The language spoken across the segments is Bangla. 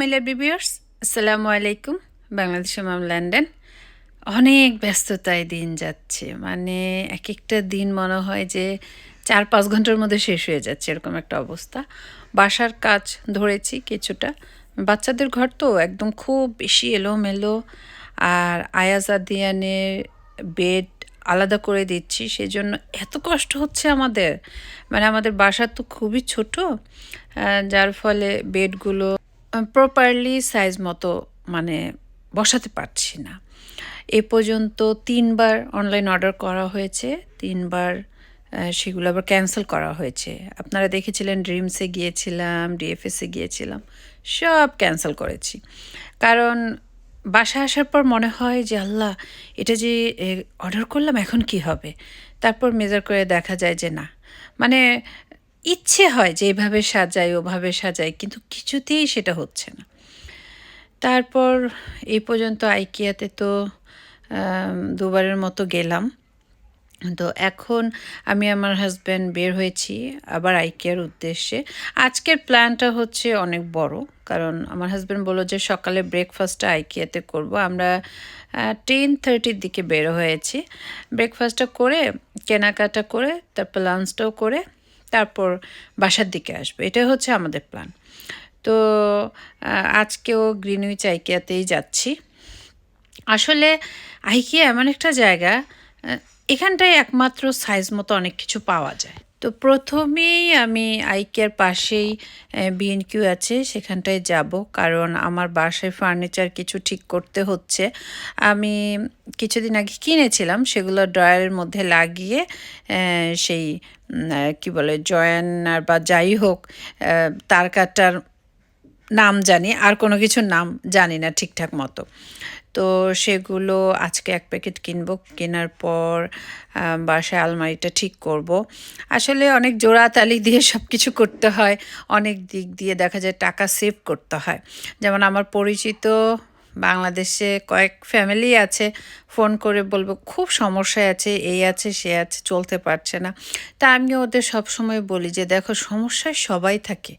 মেলার বিবিয়ার্স আসসালামু আলাইকুম বাংলাদেশে মাম লন্ডন অনেক ব্যস্ততায় দিন যাচ্ছে। মানে এক একটা দিন মনে হয় যে চার পাঁচ ঘণ্টার মধ্যে শেষ হয়ে যাচ্ছে এরকম একটা অবস্থা। বাসার কাজ ধরেছি কিছুটা। বাচ্চাদের ঘর তো একদম খুব বেশি এলোমেলো। আর আয়াজ আদিয়ানে বেড আলাদা করে দিচ্ছি সেই জন্য এত কষ্ট হচ্ছে আমাদের। মানে আমাদের বাসা তো খুবই ছোট যার ফলে বেডগুলো প্রপারলি সাইজ মতো মানে বসাতে পারছি না। এ পর্যন্ত তিনবার অনলাইন অর্ডার করা হয়েছে, তিনবার সেগুলো আবার ক্যান্সেল করা হয়েছে। আপনারা দেখেছিলেন ড্রিমসে গিয়েছিলাম ডিএফএসে গিয়েছিলাম, সব ক্যান্সেল করেছি। কারণ বাসায় আসার পর মনে হয় যে, আল্লাহ, এটা যে অর্ডার করলাম, এখন কি হবে? তারপর মেজার করে দেখা যায় যে, না। মানে ইচ্ছে হয় যে এভাবে সাজাই, ওভাবে সাজাই, কিন্তু কিছুতেই সেটা হচ্ছে না। তারপর এই পর্যন্ত আইকিয়াতে তো দুবারের মতো গেলাম। তো এখন আমি আমার হাজব্যান্ড বের হয়েছি আবার আইকিয়ার উদ্দেশ্যে। আজকের প্ল্যানটা হচ্ছে অনেক বড়, কারণ আমার হাজব্যান্ড বলল যে সকালে ব্রেকফাস্টটা আইকিয়াতে করব। আমরা টেন থার্টির দিকে বের হয়েছি। ব্রেকফাস্টটা করে, কেনাকাটা করে, তারপর লাঞ্চটাও করে তারপর বাসার দিকে আসব। এটাই হচ্ছে আমাদের প্ল্যান তো আজকেও গ্রিনউইচ আইকিয়াতেই যাচ্ছি। আসলে আইকিয়া এমন একটা জায়গা এখানটায় একমাত্র সাইজ মতো অনেক কিছু পাওয়া যায়। তো প্রথমেই আমি আইকের পাশেই বিএনকিউ আছে, সেখানটায় যাব। কারণ আমার বাসায় ফার্নিচার কিছু ঠিক করতে হচ্ছে। আমি কিছুদিন আগে কিনেছিলাম, সেগুলো ড্রয়ারের মধ্যে লাগিয়ে সেই কি বলে জয়ানার বা যাই হোক তার কাটার নাম জানি, আর কোনো কিছুর নাম জানি না ঠিকঠাক মতো। তো সেগুলো আজকে এক প্যাকেট কিনবো, কেনার পর বাসায় আলমারিটা ঠিক করব। আসলে অনেক জোড়াতালি দিয়ে সব কিছু করতে হয়, অনেক দিক দিয়ে দেখা যায় টাকা সেভ করতে হয়। যেমন আমার পরিচিত বাংলাদেশে কয়েক ফ্যামিলি আছে, ফোন করে বলব, খুব সমস্যায় আছে, এই আছে, সে আছে, চলতে পারছে না। তা আমি ওদের সব সময় বলি যে, দেখো, সমস্যায় সবাই থাকে।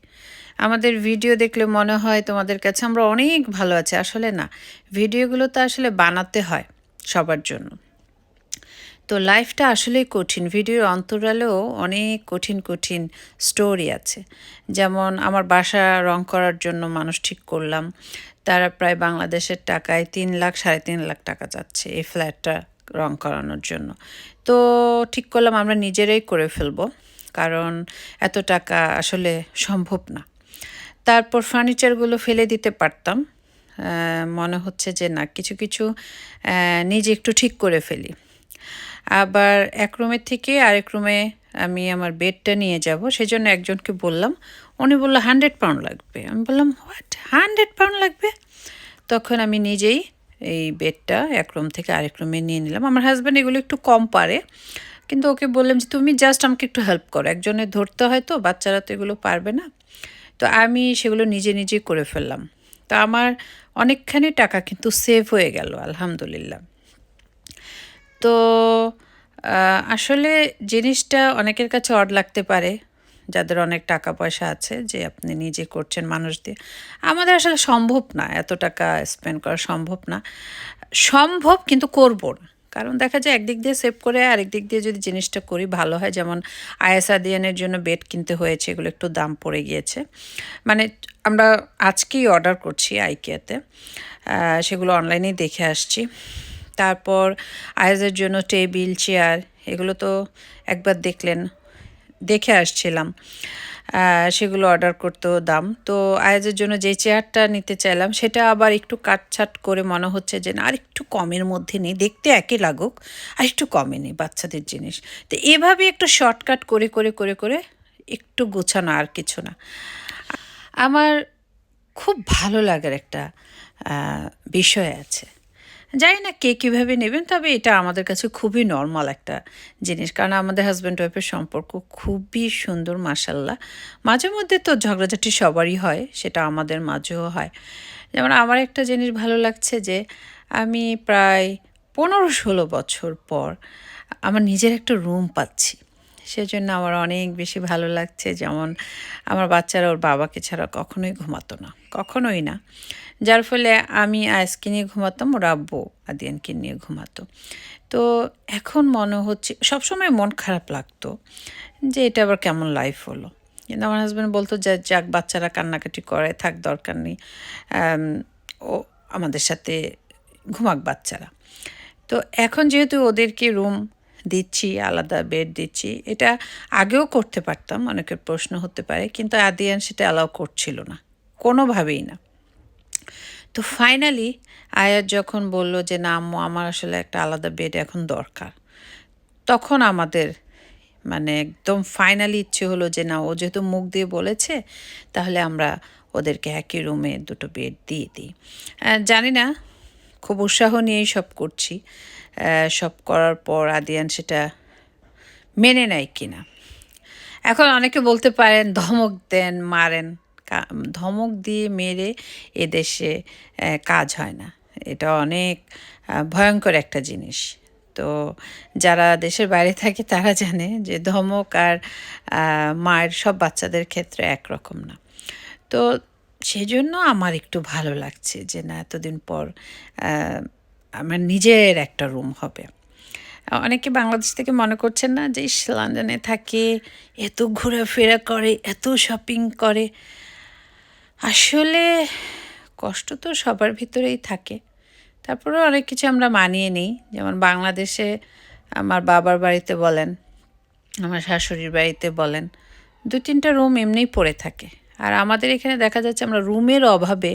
আমাদের ভিডিও দেখলে মনে হয় তোমাদের কাছে আমরা অনেক ভালো আছি। আসলে না, ভিডিওগুলো তো আসলে বানাতে হয় সবার জন্য। তো লাইফটা আসলেই কঠিন, ভিডিওর অন্তরালেও অনেক কঠিন কঠিন স্টোরি আছে। যেমন আমার বাসা রং করার জন্য মানুষ ঠিক করলাম, তারা প্রায় বাংলাদেশের টাকায় তিন লাখ, সাড়ে তিন লাখ টাকা যাচ্ছে এই ফ্ল্যাটটা রং করানোর জন্য। তো ঠিক করলাম, আমরা নিজেরাই করে ফেলব, কারণ এত টাকা আসলে সম্ভব না। তারপর ফার্নিচারগুলো ফেলে দিতে পারতাম। মনে হচ্ছে যে না, কিছু কিছু নিজে একটু ঠিক করে ফেলি। আবার এক রুমের থেকে আরেক রুমে আমি আমার বেডটা নিয়ে যাব, সেজন্য একজনকে বললাম, উনি বলল হান্ড্রেড পাউন্ড লাগবে। আমি বললাম হোয়াট হান্ড্রেড পাউন্ড লাগবে? তখন আমি নিজেই এই বেডটা এক রুম থেকে আরেক রুমে নিয়ে নিলাম। আমার হাজব্যান্ড এগুলো একটু কম পারে, কিন্তু ওকে বললাম যে, তুমি জাস্ট আমাকে একটু হেল্প করো। একজনের ধরতে হয় তো, বাচ্চারা তো এগুলো পারবে না। তো আমি সেগুলো নিজে নিজে করে ফেললাম। তো আমার অনেকখানি টাকা কিন্তু সেভ হয়ে গেল, আলহামদুলিল্লাহ। তো আসলে জিনিসটা অনেকের কাছে অড লাগতে পারে, যাদের অনেক টাকা পয়সা আছে যে আপনি নিজে করছেন মানুষ দিয়ে। আমাদের আসলে সম্ভব না এত টাকা স্পেন্ড করা সম্ভব না। সম্ভব কিন্তু করব না। কারণ দেখা যায় একদিক দিয়ে সেভ করে আরেক দিক দিয়ে যদি জিনিসটা করি, ভালো হয়। যেমন আইএসআদিয়ানের জন্য বেড কিনতে হয়েছে, এগুলো একটু দাম পড়ে গিয়েছে। মানে আমরা আজকেই অর্ডার করছি আইকিয়াতে সেগুলো অনলাইনেই দেখে আসছি। তারপর আয়েজের জন্য টেবিল চেয়ার এগুলো তো একবার দেখলেন, দেখে আসছিলাম। সেগুলো অর্ডার করতেও দাম। তো আয়েজের জন্য যে চেয়ারটা নিতে চাইলাম, সেটা আবার একটু কাটছাট করে মনে হচ্ছে যে, না, আর একটু কমের মধ্যে নেই। দেখতে একই লাগুক, আর একটু কমে নেই বাচ্চাদের জিনিস। তো এভাবে একটু শর্টকাট করে করে করে করে একটু গোছানো আর কিছু না। আমার খুব ভালো লাগার একটা বিষয় আছে। জানি না কে কীভাবে নেবেন, তবে এটা আমাদের কাছে খুবই নর্মাল একটা জিনিস। কারণ আমাদের হাজব্যান্ড ওয়াইফের সম্পর্ক খুবই সুন্দর মাসাল্লাহ মাঝে মধ্যে তো ঝগড়াঝাটি সবারই হয়, সেটা আমাদের মাঝেও হয়। যেমন আমার একটা জিনিস ভালো লাগছে যে, আমি প্রায় পনেরো ষোলো বছর পর আমার নিজের একটা রুম পাচ্ছি। সেজন্য আমার অনেক বেশি ভালো লাগছে, যেমন আমার বাচ্চারা ওর বাবাকে ছাড়া কখনোই ঘুমাতো না, কখনোই না। যার ফলে আমি আজকে নিয়ে ঘুমাতাম, ওর আব্বু আদিয়ানকে নিয়ে ঘুমাতো। তো এখন মনে হচ্ছে, সবসময় মন খারাপ লাগতো যে এটা আবার কেমন লাইফ হলো। কিন্তু আমার হাজব্যান্ড বলতো, যে, যাক, বাচ্চারা কান্নাকাটি করে, থাক, দরকার নেই। ও আমাদের সাথে ঘুমাক বাচ্চারা। তো এখন যেহেতু ওদেরকে রুম দিচ্ছি, আলাদা বেড দিচ্ছি, এটা আগেও করতে পারতাম, অনেকের প্রশ্ন হতে পারে, কিন্তু আদিয়ান সেটা অ্যালাউ করছিল না, কোনোভাবেই না। তো ফাইনালি আয়াত যখন বলল যে, না আম্মু, আমার আসলে একটা আলাদা বেড এখন দরকার। তখন আমাদের মানে একদম ফাইনালি ইচ্ছে হলো যে, না, ও যেহেতু মুখ দিয়ে বলেছে, তাহলে আমরা ওদেরকে একই রুমে দুটো বেড দিয়ে দিই। জানি না, খুব উৎসাহ নিয়েই সব করছি। সব করার পর আদিয়ান সেটা মেনে নেয় কিনা। এখন অনেকে বলতে পারেন, ধমক দেন, মারেন। ধমক দিয়ে মেরে এদেশে কাজ হয় না। এটা অনেক ভয়ঙ্কর একটা জিনিস। তো যারা দেশের বাইরে থাকে, তারা জানে যে ধমক আর মায়ের সব বাচ্চাদের ক্ষেত্রে একরকম না। তো সেজন্য আমার একটু ভালো লাগছে যে না, এতদিন পর আমার নিজের একটা রুম হবে। অনেকে বাংলাদেশ থেকে মনে করছেন না যে লন্ডনে থাকে, এত ঘোরাফেরা করে, এত শপিং করে। আসলে কষ্ট তো সবার ভিতরেই থাকে। তারপরে অনেক কিছু আমরা মানিয়ে নিই। যেমন বাংলাদেশে আমার বাবার বাড়িতে বলেন, আমার শাশুড়ির বাড়িতে বলেন, দু তিনটা রুম এমনিই পড়ে থাকে। আর আমাদের এখানে দেখা যাচ্ছে আমরা রুমের অভাবে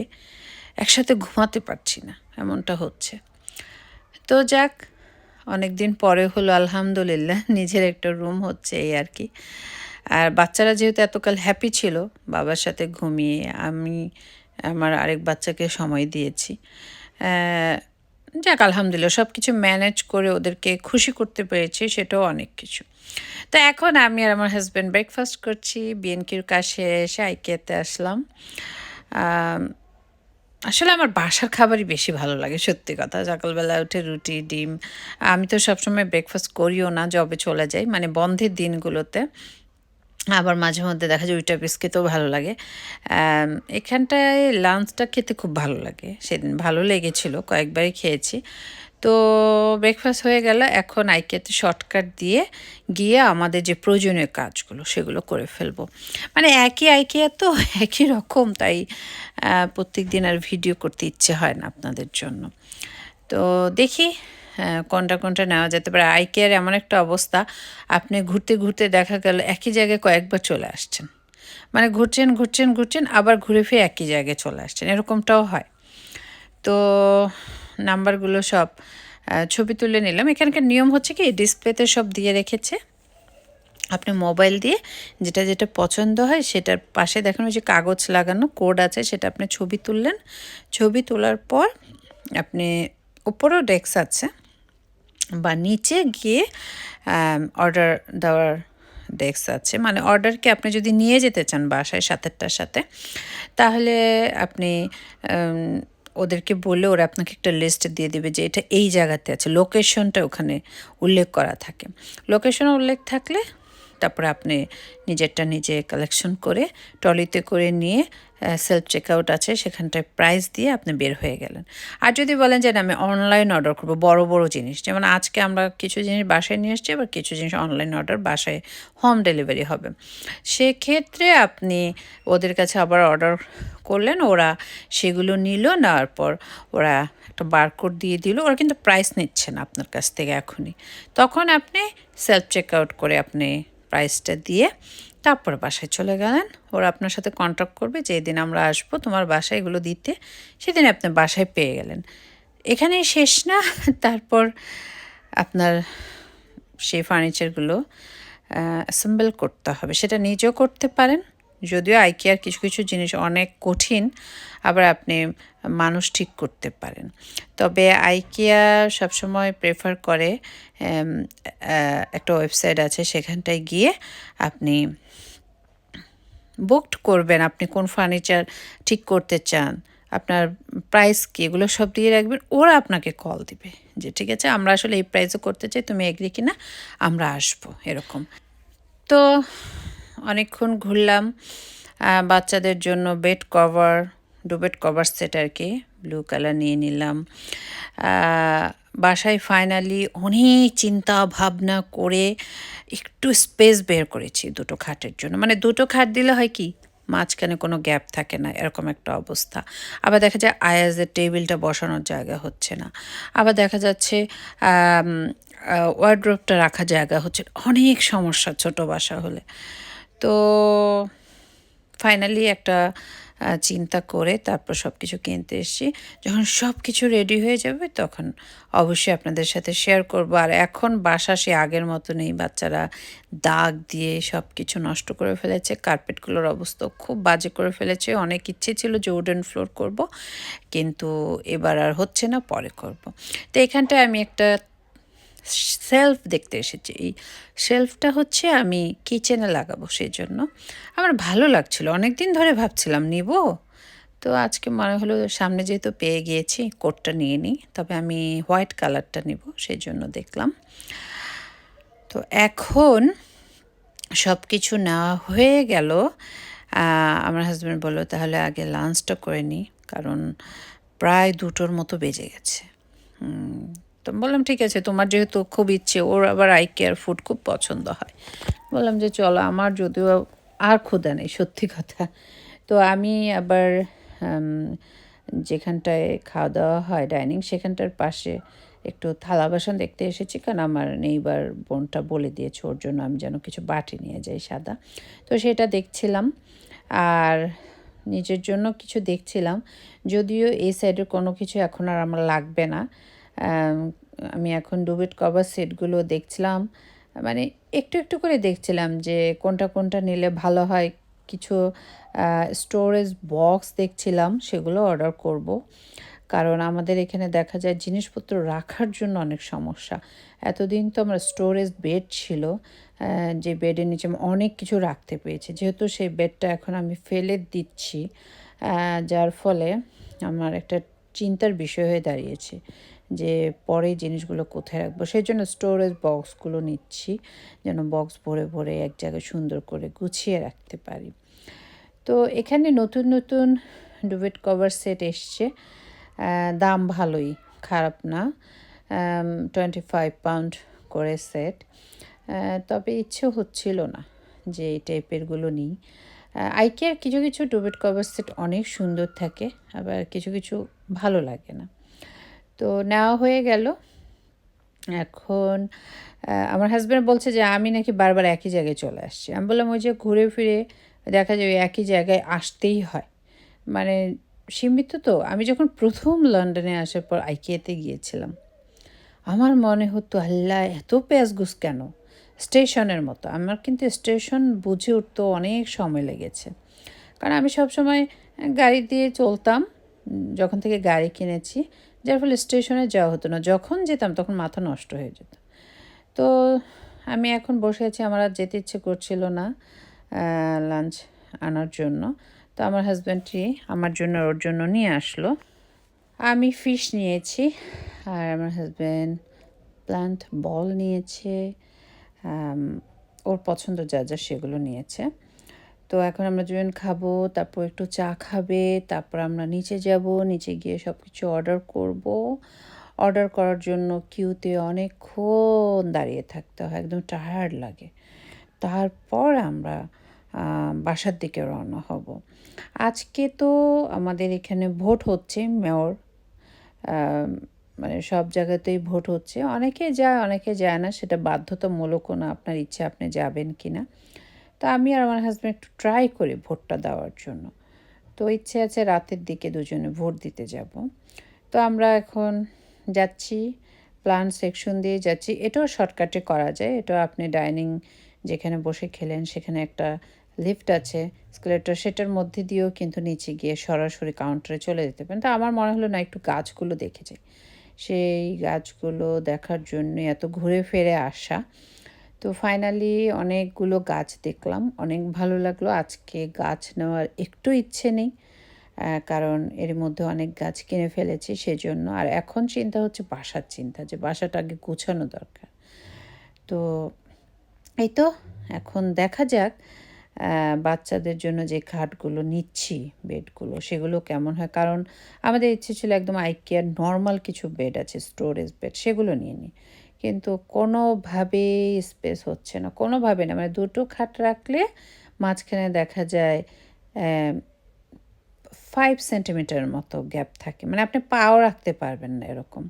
একসাথে ঘুমাতে পারছি না, এমনটা হচ্ছে। তো যাক অনেক দিন পরে হলো, আলহামদুলিল্লাহ, নিজের একটা রুম হচ্ছে এই আর কি। আর বাচ্চারা যেহেতু এতকাল হ্যাপি ছিল, বাবার সাথে ঘুমিয়ে আমি আমার আরেক বাচ্চাকে সময় দিয়েছি। যাক, আলহামদুলিল্লাহ সব কিছু ম্যানেজ করে ওদেরকে খুশি করতে পেরেছি, সেটাও অনেক কিছু। তো এখন আমি আর আমার হাজব্যান্ড ব্রেকফাস্ট করছি বিএনকির কাছে এসে আইকেতে আসলাম। আসলে আমার বাসার খাবারই বেশি ভালো লাগে, সত্যি কথা। সকালবেলা উঠে রুটি, ডিম, আমি তো সবসময় ব্রেকফাস্ট করিও না জবে চলে যাই মানে বন্ধের দিনগুলোতে। আবার মাঝে মধ্যে দেখা যায় ওইটা পিস খেতেও ভালো লাগে। এখানটায় লাঞ্চটা খেতে খুব ভালো লাগে। সেদিন ভালো লেগেছিল, কয়েকবারই খেয়েছি। তো ব্রেকফাস্ট হয়ে গেল, এখন আইকেতে শর্টকাট দিয়ে গিয়ে আমাদের যে প্রয়োজনীয় কাজগুলো সেগুলো করে ফেলব। মানে একই আইকিয়া তো একই রকম, তাই প্রত্যেক দিন আর ভিডিও করতে ইচ্ছে হয় না আপনাদের জন্য। তো দেখি কোনটা কোনটা নেওয়া যেতে পারে। আই কেয়ার এমন একটা অবস্থা, আপনি ঘুরতে ঘুরতে দেখা গেল একই জায়গায় কয়েকবার চলে আসছেন। মানে ঘুরছেন ঘুরছেন ঘুরছেন, আবার ঘুরে ফিরে একই জায়গায় চলে আসছেন। এরকমটাও হয়। তো নাম্বারগুলো সব ছবি তুলে নিলাম। এখানকার নিয়ম হচ্ছে কি, ডিসপ্লেতে সব দিয়ে রেখেছে। আপনি মোবাইল দিয়ে যেটা যেটা পছন্দ হয় সেটার পাশে দেখেন, ওই যে কাগজ লাগানো কোড আছে, সেটা আপনি ছবি তুললেন। ছবি তোলার পর আপনি উপরেও ডেস্ক আছে। বা নিচে গিয়ে অর্ডার দেওয়ার ডেস্ক আছে। মানে অর্ডারকে আপনি যদি নিয়ে যেতে চান বাসায় সাতেরটার সাথে, তাহলে আপনি ওদেরকে বলে ওরা আপনাকে একটা লিস্ট দিয়ে দেবে যে এটা এই জায়গাতে আছে। লোকেশনটা ওখানে উল্লেখ করা থাকে। লোকেশন উল্লেখ থাকলে তারপরে আপনি নিজেরটা নিজে কালেকশন করে ট্রলিতে করে নিয়ে সেলফ চেকআউট আছে, সেখানটায় প্রাইস দিয়ে আপনি বের হয়ে গেলেন। আর যদি বলেন যে আমি অনলাইন অর্ডার করব, বড় বড় জিনিস। যেমন আজকে আমরা কিছু জিনিস বাসায় নিয়ে এসেছি, আবার কিছু জিনিস অনলাইন অর্ডার বাসায় হোম ডেলিভারি হবে। সেক্ষেত্রে আপনি ওদের কাছে আবার অর্ডার করলেন, ওরা সেগুলো নিল, নেওয়ার পর ওরা একটা বারকোড দিয়ে দিল, ওরা কিন্তু প্রাইস নিচ্ছে না আপনার কাছ থেকে এখনই। তখন আপনি সেলফ চেকআউট করে আপনি প্রাইসটা দিয়ে তারপর বাসায় চলে গেলেন। ওরা আপনার সাথে কন্ট্যাক্ট করবে যে দিন আমরা আসব তোমার বাসায় এগুলো দিতে, সেদিন আপনি বাসায় পেয়ে গেলেন। এখানে শেষ না, তারপর আপনার সেই ফার্নিচারগুলো অ্যাসেম্বল করতে হবে। সেটা নিজেও করতে পারেন যদিও আইকিয়ার কিছু কিছু জিনিস অনেক কঠিন, আবার আপনি মানুষ ঠিক করতে পারেন। তবে আইকিয়া সবসময় প্রেফার করে একটা ওয়েবসাইট আছে, সেখানটায় গিয়ে আপনি বুকড করবেন আপনি কোন ফার্নিচার ঠিক করতে চান, আপনার প্রাইস কি, এগুলো সব দিয়ে রাখবেন, ওরা আপনাকে কল দিবে যে, ঠিক আছে, আমরা আসলে এই প্রাইসে করতে চাই, তুমি এগ্রি কিনা, আমরা আসব, এরকম। তো অনেকক্ষণ ঘুরলাম বাচ্চাদের জন্য বেড কভার ডু বেড কভার সেট আর কি ব্লু কালার নিয়ে নিলাম। বাসায় ফাইনালি অনেক চিন্তা ভাবনা করে একটু স্পেস বের করেছি দুটো খাটের জন্য। মানে দুটো খাট দিলে হয় কি, মাঝখানে কোনো গ্যাপ থাকে না, এরকম একটা অবস্থা। আবার দেখা যায় আয়াজের টেবিলটা বসানোর জায়গা হচ্ছে না। আবার দেখা যাচ্ছে ওয়ার্ড্রোপটা রাখা জায়গা হচ্ছে, অনেক সমস্যা ছোট বাসা হলে। তো ফাইনালি একটা চিন্তা করে তারপর সব কিছু কিনতে এসেছি। যখন সব কিছু রেডি হয়ে যাবে তখন অবশ্যই আপনাদের সাথে শেয়ার করব। আর এখন বাসা সে আগের মতো নেই বাচ্চারা দাগ দিয়ে সব কিছু নষ্ট করে ফেলেছে কার্পেটগুলোর অবস্থা খুব বাজে করে ফেলেছে। অনেক ইচ্ছে ছিল যে উডেন ফ্লোর করব, কিন্তু এবার আর হচ্ছে না, পরে করব। তো এখানটায় আমি একটা সেলফ দেখতে এসেছি। এই শেলফটা হচ্ছে আমি কিচেনে লাগাবো সেই জন্য আমার ভালো লাগছিল। অনেক দিন ধরে ভাবছিলাম, নিব? তো আজকে মনে হলো সামনে যেহেতু পেয়ে গিয়েছি, কোটটা নিয়ে নিই। তবে আমি হোয়াইট কালারটা নিব সেই জন্য দেখলাম। তো এখন সব কিছু নেওয়া হয়ে গেল। আমার হাজব্যান্ড বলল, তাহলে আগে লাঞ্চটা করে নিই কারণ প্রায় দুটোর মতো বেজে গেছে। তো বললাম, ঠিক আছে, তোমার যেহেতু খুব ইচ্ছে, ওর আবার আই কেয়ার ফুড খুব পছন্দ হয়। বললাম যে, চলো, আমার যদিও আর ক্ষুদা নেই, সত্যি কথা। তো আমি আবার যেখানটায় খাওয়া দাওয়া হয় ডাইনিং সেখানটার পাশে একটু থালা বাসন দেখতে এসেছি, কারণ আমার নেইবার বোনটা বলে দিয়েছে, ওর জন্য আমি যেন কিছু বাটি নিয়ে যাই সাদা। তো সেটা দেখছিলাম, আর নিজের জন্য কিছু দেখছিলাম, যদিও এই সাইডের কোনো কিছু এখন আর আমার লাগবে না। আম, এখন ডুবেট কভার সেটগুলো দেখছিলাম। মানে একটু একটু করে দেখছিলাম যে কোনটা কোনটা নিলে ভালো হয়। কিছু স্টোরেজ বক্স দেখছিলাম সেগুলো অর্ডার করব। কারণ আমাদের এখানে দেখা যায় জিনিসপত্র রাখার জন্য অনেক সমস্যা। এতদিন তো আমার স্টোরেজ বেড ছিল যে বেডের নিচে অনেক কিছু রাখতে পেরেছি। যেহেতু সেই বেডটা এখন আমি ফেলে দিচ্ছি যার ফলে আমার একটা চিন্তার বিষয় হয়ে দাঁড়িয়েছে। যে পরে জিনিসগুলো কোথায় রাখব, সেই জন্য স্টোরেজ বক্সগুলো নিচ্ছি, যেন বক্স ভরে ভরে এক জায়গায় সুন্দর করে গুছিয়ে রাখতে পারি। তো এখানে নতুন নতুন ডুবেট কভার সেট এসছে। দাম ভালোই, খারাপ না। টোয়েন্টি ফাইভ পাউন্ড করে সেট তবে ইচ্ছে হচ্ছিল না যে এই টাইপেরগুলো নিই। আইকেয়ার কিছু কিছু ডুবেট কভার সেট অনেক সুন্দর থাকে, আবার কিছু কিছু ভালো লাগে না। তো নেওয়া হয়ে গেল। এখন আমার হাজব্যান্ড বলছে যে, আমি নাকি বারবার একই জায়গায় চলে আসছি। আমি বললাম, ওই যে ঘুরে ফিরে দেখা যায় একই জায়গায় আসতেই হয়। মানে সীমিত তো। আমি যখন প্রথম লন্ডনে আসার পর আইকিয়াতে গিয়েছিলাম, আমার মনে হতো, আল্লাহ, এত পেঁয়াজগুস কেন? স্টেশনের মতো। আমার কিন্তু স্টেশন বুঝে উঠতে অনেক সময় লেগেছে। কারণ আমি সবসময় গাড়ি দিয়ে চলতাম। যখন থেকে গাড়ি কিনেছি যার ফলে স্টেশনে যাওয়া হতো না। যখন যেতাম তখন মাথা নষ্ট হয়ে যেত। তো আমি এখন বসে আছি, আমার আর যেতে ইচ্ছে করছিল না লাঞ্চ আনার জন্য। তো আমার হাজব্যান্ডটি আমার জন্য, ওর জন্য নিয়ে আসলো। আমি ফিশ নিয়েছি, আর আমার হাজব্যান্ড প্লান্ট বল নিয়েছে ওর পছন্দ যা যা সেগুলো নিয়েছে। তো এখন আমরা দুজন খাব, তারপর একটু চা খাবে, তারপর আমরা নিচে যাব, নিচে গিয়ে সব কিছু অর্ডার করব। অর্ডার করার জন্য কিউতে অনেকক্ষণ দাঁড়িয়ে থাকতে হয়, একদম টায়ার্ড লাগে। তারপর আমরা বাসার দিকে রওনা হব। আজকে তো আমাদের এখানে ভোট হচ্ছে মেয়র মানে সব জায়গাতেই ভোট হচ্ছে। অনেকে যায় অনেকে যায় না, সেটা বাধ্যতামূলকও না, আপনার ইচ্ছে আপনি যাবেন কি না তো আমি আর আমার হাজব্যান্ড একটু ট্রাই করি ভোটটা দেওয়ার জন্য। তো ইচ্ছে আছে রাতের দিকে দুজনে ভোট দিতে যাব। তো আমরা এখন যাচ্ছি প্লান সেকশন দিয়ে যাচ্ছি। এটাও শর্টকাটে করা যায়। এটা আপনি ডাইনিং যেখানে বসে খেলেন, সেখানে একটা লিফট আছে স্কেলেটর সেটার মধ্যে দিয়েও কিন্তু নিচে গিয়ে সরাসরি কাউন্টারে চলে যেতে পারেন। তো আমার মনে হলো না একটু গাছগুলো দেখে যাই। সেই গাছগুলো দেখার জন্য এত ঘুরে ফিরে আসা তো ফাইনালি অনেকগুলো গাছ দেখলাম। অনেক ভালো লাগল। আজকে গাছ নেওয়ার একটু ইচ্ছে নেই কারণ এর মধ্যে অনেক গাছ কিনে ফেলেছি সেজন্য। আর এখন চিন্তা হচ্ছে বাসার চিন্তা, যে বাসাটা আগে গোছানো দরকার। তো এই তো, এখন দেখা যাক বাচ্চাদের জন্য যে খাটগুলো নিচ্ছি, বেডগুলো, সেগুলো কেমন হয়। কারণ আমাদের ইচ্ছে ছিল একদম আইকিয়ার নর্মাল কিছু বেড আছে স্টোরেজ বেড সেগুলো নিয়ে নিই কিন্তু কোনোভাবেই স্পেস হচ্ছে না, কোনোভাবে না। মানে দুটো খাট রাখলে মাঝখানে দেখা যায় ফাইভ সেন্টিমিটার মতো গ্যাপ থাকে। মানে আপনি পাও রাখতে পারবেন না এরকম।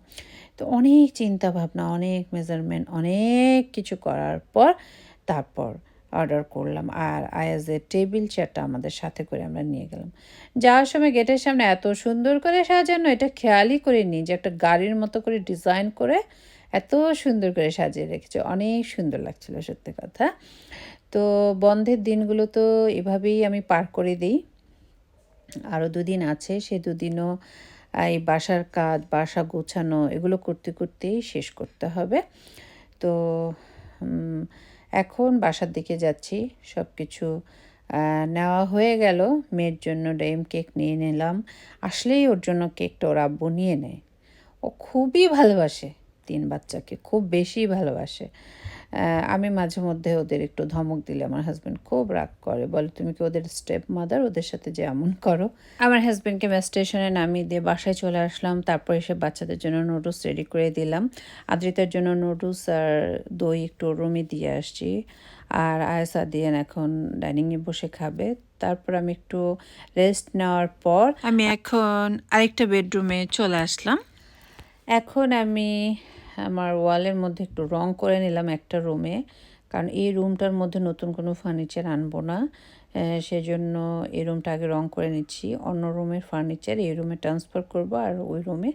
তো অনেক চিন্তা ভাবনা অনেক মেজারমেন্ট অনেক কিছু করার পর তারপর অর্ডার করলাম। আর আয়াজের টেবিল চেয়ারটা আমাদের সাথে করে আমরা নিয়ে গেলাম। যাওয়ার সময় গেটের সামনে এত সুন্দর করে সাজানো, এটা খেয়ালই করে নিই যে একটা গাড়ির মতো করে ডিজাইন করে এত সুন্দর করে সাজিয়ে রেখেছে। অনেক সুন্দর লাগছিল সত্যি কথা। তো বন্ধের দিনগুলো তো এভাবেই আমি পার করে দিই। আরও দুদিন আছে, সে দুদিনও এই বাসার কাজ, বাসা গোছানো, এগুলো করতে করতেই শেষ করতে হবে। তো এখন বাসার দিকে যাচ্ছি সব কিছু নেওয়া হয়ে গেল। মেয়ের জন্য ডেম কেক নিয়ে নিলাম। আসলেই ওর জন্য কেকটা ওর আব্বু নিয়ে নেয়। ও খুবই ভালোবাসে। তিন বাচ্চাকে খুব বেশি ভালোবাসে। আমি মাঝে মধ্যে ওদের একটু ধমক দিলে আমার হাজব্যান্ড খুব রাগ করে বলে তুমি কি ওদের স্টেপ মাদার ওদের সাথে যে এমন করো? আমার হাজব্যান্ডকে স্টেশনে নামিয়ে দিয়ে বাসায় চলে আসলাম। তারপর এসে বাচ্চাদের জন্য নুডলস রেডি করে দিলাম। আদ্রিতার জন্য নুডলস আর দই একটু রুমে দিয়ে আসছি। আর আয়সা দিয়েন এখন ডাইনিংয়ে বসে খাবে। তারপর আমি একটু রেস্ট নেওয়ার পর আমি এখন আরেকটা বেডরুমে চলে আসলাম। এখন আমি আমার ওয়ালের মধ্যে একটু রং করে নিলাম একটা রুমে। কারণ এই রুমটার মধ্যে নতুন কোনো ফার্নিচার আনব না। সেজন্য এই রুমটা আগে রং করে নিচ্ছি। অন্য রুমের ফার্নিচার এই রুমে ট্রান্সফার করব আর ওই রুমে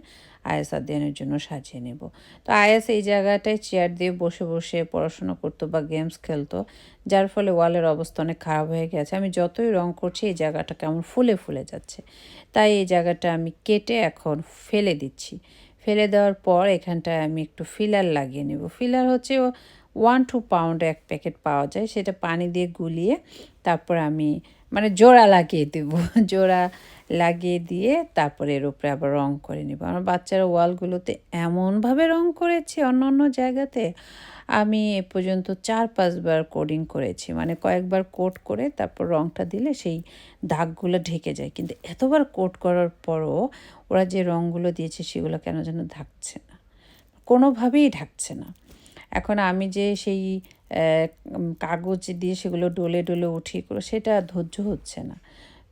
আয়াস আধ্যায়নের জন্য সাজিয়ে নেব। তো আয়াস এই জায়গাটায় চেয়ার দিয়ে বসে বসে পড়াশোনা করতো বা গেমস খেলতো, যার ফলে ওয়ালের অবস্থা অনেক খারাপ হয়ে গেছে। আমি যতই রং করছি, এই জায়গাটা কেমন ফুলে ফুলে যাচ্ছে। তাই এই জায়গাটা আমি কেটে এখন ফেলে দিচ্ছি। ফেলে দেওয়ার পর এখানটায় আমি একটু ফিলার লাগিয়ে নেব। ফিলার হচ্ছে ওয়ান টু পাউন্ড এক প্যাকেট পাওয়া যায়, সেটা পানি দিয়ে গুলিয়ে তারপর আমি মানে জোড়া লাগিয়ে দেব। জোড়া লাগিয়ে দিয়ে তারপরে এর উপরে আবার রং করে নেব। আমার বাচ্চারা ওয়ালগুলোতে এমনভাবে রং করেছে অন্য অন্য জায়গাতে। আমি এ পর্যন্ত চার পাঁচবার কোডিং করেছি। মানে কয়েকবার কোট করে তারপর রংটা দিলে সেই দাগগুলো ঢেকে যায়। কিন্তু এতবার কোট করার পরও ওরা যে রঙগুলো দিয়েছে সেগুলো কেন যেন ঢাকছে না। কোনোভাবেই ঢাকছে না। এখন আমি যে সেই কাগজ দিয়ে সেগুলো ডলে ডলে উঠিয়ে সেটা ধৈর্য হচ্ছে না।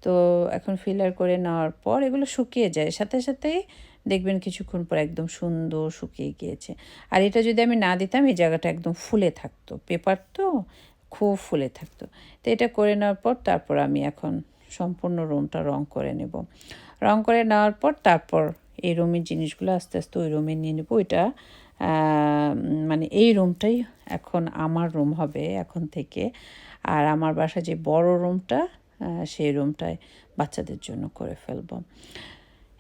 তো এখন ফিলার করে নেওয়ার পর এগুলো শুকিয়ে যায়। সাথে সাথেই দেখবেন কিছুক্ষণ পর একদম সুন্দর শুকিয়ে গিয়েছে। আর এটা যদি আমি না দিতাম এই জায়গাটা একদম ফুলে থাকতো। পেপার তো খুব ফুলে থাকতো। তো এটা করে নেওয়ার পর তারপর আমি এখন সম্পূর্ণ রুমটা রং করে নেব। রং করে নেওয়ার পর তারপর এই রুমের জিনিসগুলো আস্তে আস্তে ওই রুমে নিয়ে নেব। আহ, মানে এই রুমটাই এখন আমার রুম হবে এখন থেকে। আর আমার বাসা যে বড় রুমটা সেই রুমটায় বাচ্চাদের জন্য করে ফেলব।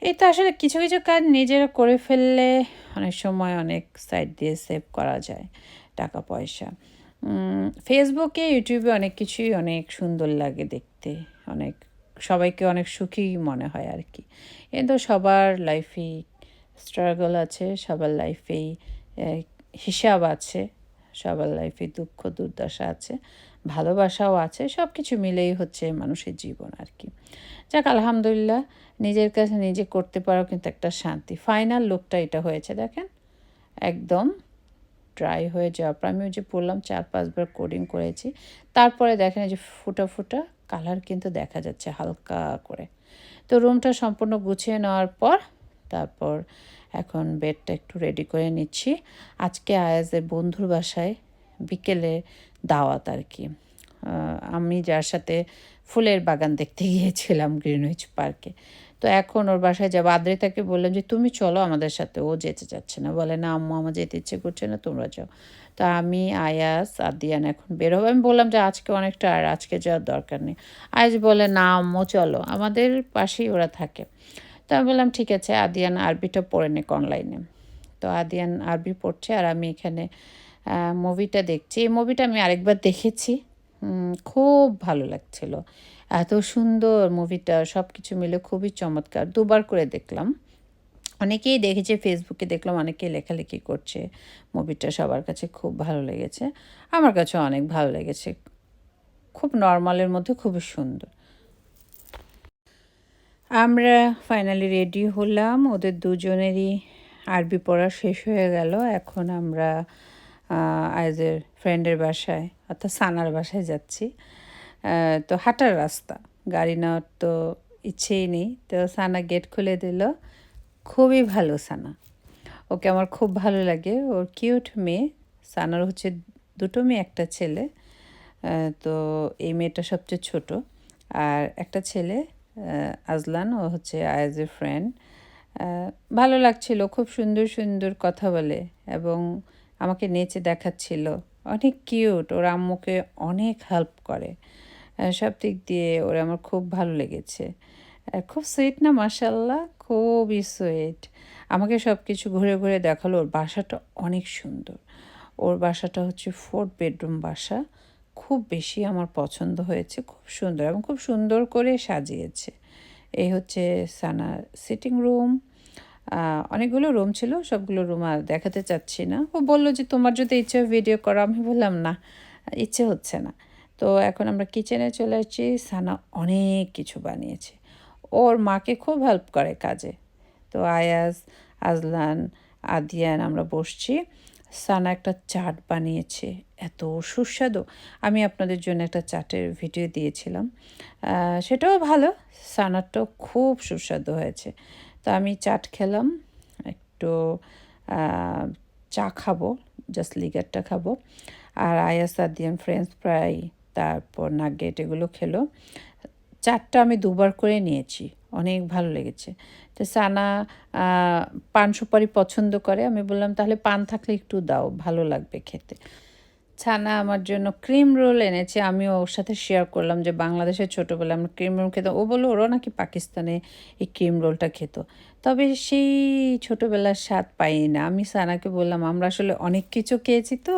এই তো আসলে কিছু কিছু কাজ নিজেরা করে ফেললে অনেক সময় অনেক সাইড দিয়ে সেভ করা যায় টাকা, পয়সা। ফেসবুকে ইউটিউবে অনেক কিছুই অনেক সুন্দর লাগে দেখতে। অনেক, সবাইকে অনেক সুখী মনে হয় আর কি। কিন্তু সবার লাইফেই স্ট্রাগল আছে, সবার লাইফেই হিসাব আছে, সবার লাইফে দুঃখ, দুর্দশা আছে, ভালোবাসাও আছে সব কিছু মিলেই হচ্ছে মানুষের জীবন আর কি। যাক, আলহামদুলিল্লাহ, নিজের কাছে নিজে করতে পারো কিন্তু একটা শান্তি। ফাইনাল লুকটা এটা হয়েছে, দেখেন। একদম ড্রাই হয়ে যাওয়ার পর আমি ওই যে পড়লাম চার পাঁচবার কোডিং করেছি। তারপরে দেখেন যে ফুটা ফুটা কালার কিন্তু দেখা যাচ্ছে হালকা করে। তো রুমটা সম্পূর্ণ গুছিয়ে নেওয়ার পর তারপর এখন বেডটা একটু রেডি করে নিচ্ছি। আজকে আয়াজের বন্ধুর বাসায় বিকেলে দাওয়াত আর কি। আমি যার সাথে ফুলের বাগান দেখতে গিয়েছিলাম গ্রিনউইচ পার্কে। তো এখন ওর বাসায় যাব। আদ্রিতাকে বললাম যে, তুমি চলো আমাদের সাথে, ও যেতে চাচ্ছে না। বলে, না, আম্মু আমার যেতে ইচ্ছে করছে না, তোমরা যাও। তো আমি আয়াস আদিয়ান এখন বের হব। আমি বললাম যে, আজকে অনেকটা আর, আজকে যাওয়ার দরকার নেই। আয়াস বলে, না, আম্মু, চলো। আমাদের পাশেই ওরা থাকে। তো আমি বললাম, ঠিক আছে, আদিয়ান আরবিটা পড়ে নিক অনলাইনে তো আদিয়ান আরবি পড়ছে আর আমি এখানে মুভিটা দেখছি। এই মুভিটা আমি আরেকবার দেখেছি। খুব ভালো লাগছিল। এত সুন্দর মুভিটা সব কিছু মিলে খুবই চমৎকার। দুবার করে দেখলাম। অনেকেই দেখেছে ফেসবুকে দেখলাম, অনেকেই লেখালেখি করছে। মুভিটা সবার কাছে খুব ভালো লেগেছে। আমার কাছে অনেক ভালো লেগেছে। খুব নর্মালের মধ্যে খুবই সুন্দর। আমরা ফাইনালি রেডি হলাম। ওদের দুজনেরই আরবি পড়া শেষ হয়ে গেল। এখন আমরা আইজের ফ্রেন্ডের বাসায়, অর্থাৎ সানার বাসায় যাচ্ছি। তো হাঁটার রাস্তা। গাড়ি নেওয়ার তো ইচ্ছেই নেই। তো সানা গেট খুলে দিল। খুবই ভালো সানা। ওকে আমার খুব ভালো লাগে। ওর কিউট মেয়ে। সানার হচ্ছে দুটো মেয়ে, একটা ছেলে। তো এই মেয়েটা সবচেয়ে ছোট। আর একটা ছেলে আজলান, ও হচ্ছে আয়াজের ফ্রেন্ড ভালো লাগছিল, খুব সুন্দর সুন্দর কথা বলে এবং আমাকে নেচে দেখাচ্ছিল। অনেক কিউট ওর আম্মুকে অনেক হেল্প করে। সব দিক দিয়ে ওর আমার খুব ভালো লেগেছে। খুব সুইট না মাসাল্লাহ খুবই সুইট আমাকে সব কিছু ঘুরে ঘুরে দেখাল, ওর বাসাটা অনেক সুন্দর। ওর বাসাটা হচ্ছে ফোর্থ বেডরুম বাসা। খুব বেশি আমার পছন্দ হয়েছে, খুব সুন্দর এবং খুব সুন্দর করে সাজিয়েছে। এই হচ্ছে সানার সিটিং রুম অনেকগুলো রুম ছিল, সবগুলো রুম আর দেখাতে চাচ্ছি না। ও বলল যে, তোমার যদি ইচ্ছে হয় ভিডিও করো। আমি বললাম, না, ইচ্ছে হচ্ছে না। তো এখন আমরা কিচেনে চলে আসছি, সানা অনেক কিছু বানিয়েছে। ওর মাকে খুব হেল্প করে কাজে। তো আয়াজ, আজলান, আদিয়ান, আমরা বসছি। সানা একটা চাট বানিয়েছে। এত সুস্বাদু। আমি আপনাদের জন্য একটা চাটের ভিডিও দিয়েছিলাম। সেটাও ভালো। সানারটাও খুব সুস্বাদু হয়েছে। তো আমি চাট খেলাম। একটু চা খাব। জাস্ট লিগারটা খাব। আর আয়াস আদিয়ান ফ্রেঞ্চ ফ্রাই, তারপর নাগেট এগুলো খেলো। চারটা আমি দুবার করে নিয়েছি। অনেক ভালো লেগেছে। তো সানা পান সুপারি পছন্দ করে। আমি বললাম, তাহলে পান থাকলে একটু দাও, ভালো লাগবে খেতে। ছানা আমার জন্য ক্রিম রোল এনেছে। আমি ওর সাথে শেয়ার করলাম যে বাংলাদেশের ছোটোবেলায় আমরা ক্রিম রোল খেতাম। ও বলল, ওরাও নাকি পাকিস্তানে এই ক্রিম রোলটা খেত। তবে সেই ছোটোবেলার স্বাদ পাই না। আমি সানাকে বললাম, আমরা আসলে অনেক কিছু খেয়েছি তো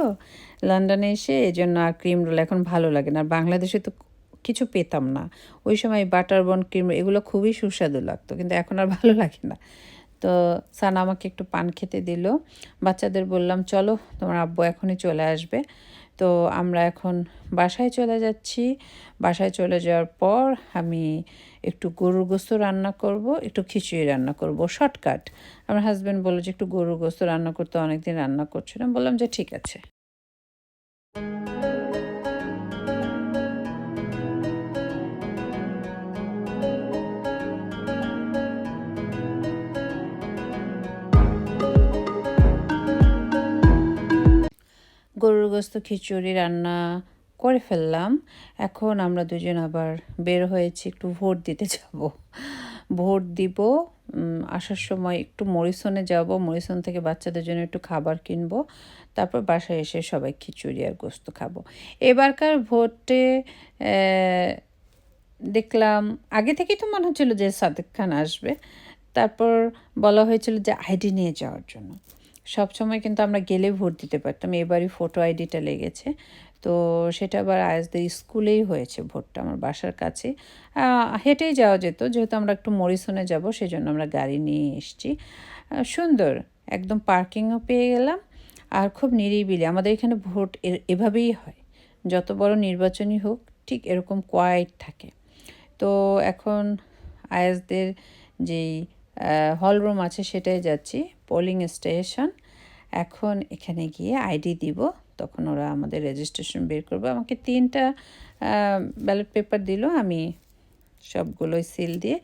লন্ডনে এসে এই জন্য আর ক্রিম রোল এখন ভালো লাগে না। আর বাংলাদেশে তো কিছু পেতাম না। ওই সময় বাটার বন ক্রিম এগুলো খুবই সুস্বাদু লাগতো, কিন্তু এখন আর ভালো লাগে না। তো সানা আমাকে একটু পান খেতে দিল। বাচ্চাদের বললাম, চলো, তোমার আব্বু এখনই চলে আসবে। তো আমরা এখন বাসায় চলে যাচ্ছি। বাসায় চলে যাওয়ার পর আমি একটু গরুর গোস্ত রান্না করব, একটু খিচুড়ি রান্না করব শর্টকাট আমার হাজব্যান্ড বলল যে, একটু গরুর গোস্ত রান্না করতে অনেকদিন রান্না করছিলাম বললাম যে, ঠিক আছে। গরুর গোস্ত, খিচুড়ি, রান্না করে ফেললাম। এখন আমরা দুজন আবার বের হয়েছি, একটু ভোট দিতে যাব। ভোট দিব আসার সময় একটু মরিসনে যাব, মরিসন থেকে বাচ্চাদের জন্য একটু খাবার কিনব। তারপর বাসায় এসে সবাই খিচুড়ি আর গোস্ত খাব। এবারকার ভোটে দেখলাম, আগে থেকেই তো মনে হচ্ছিল যে সাদেক খান আসবে। তারপর বলা হয়েছিল যে আইডি নিয়ে যাওয়ার জন্য। সব সময় কিন্তু আমরা গেলে ভোট দিতে পারতাম। এবারই ফটো আইডিটা লেগেছে। তো সেটা আবার আয়াসদের স্কুলেই হয়েছে ভোটটা আমার বাসার কাছে। হেঁটেই যাওয়া যেত। যেহেতু আমরা একটু মরিসনে যাব, সেজন্য আমরা গাড়ি নিয়ে এসেছি। সুন্দর। একদম পার্কিংও পেয়ে গেলাম। আর খুব নিরিবিলি। আমাদের এখানে ভোট এভাবেই হয়। যত বড় নির্বাচনই হোক, ঠিক এরকম কোয়াইট থাকে। তো এখন আয়াসদের যেই হল রুম আছে সেটাই যাচ্ছি পোলিং স্টেশন এখন এখানে গিয়ে আইডি দিব, তখন ওরা আমাদের রেজিস্ট্রেশন বের করবে। আমাকে তিনটা ব্যালট পেপার দিল, আমি সবগুলোই সিল দিয়ে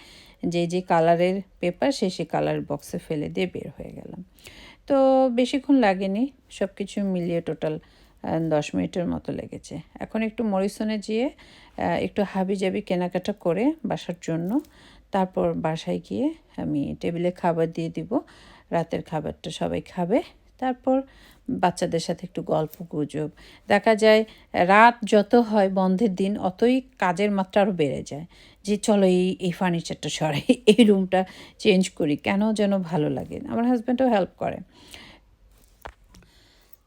যে যে কালারের পেপার সে সে কালার বক্সে ফেলে দিয়ে বের হয়ে গেলাম। তো বেশিক্ষণ লাগেনি সব কিছু মিলিয়ে টোটাল দশ মিনিটের মতো লেগেছে। এখন একটু মরিসনে যেয়ে একটু হাবি জাবি কেনাকাটা করে বাসার জন্য তারপর বাসায় গিয়ে আমি টেবিলে খাবার দিয়ে দিব। রাতের খাবারটা সবাই খাবে। তারপর বাচ্চাদের সাথে একটু গল্প গুজব। দেখা যায়, রাত যত হয় বন্ধের দিন, অতই কাজের মাত্রা আরও বেড়ে যায়। যে চলো এই এই ফার্নিচারটা সরাই, এই রুমটা চেঞ্জ করি, কেন যেন ভালো লাগে আমার হাজব্যান্ডও হেল্প করে।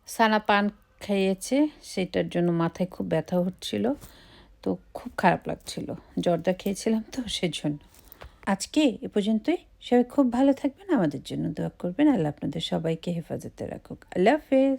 সানা পান খাইয়েছে সেটার জন্য মাথায় খুব ব্যথা হচ্ছিল, তো খুব খারাপ লাগছিল। জর্দা খেয়েছিলাম তো, সেজন্য। আজকে এ পর্যন্তই। সবাই খুব ভালো থাকবেন। আমাদের জন্য দোয়া করবেন। আল্লাহ আপনাদের সবাইকে হেফাজতে রাখুক। আল্লাহ হাফেজ।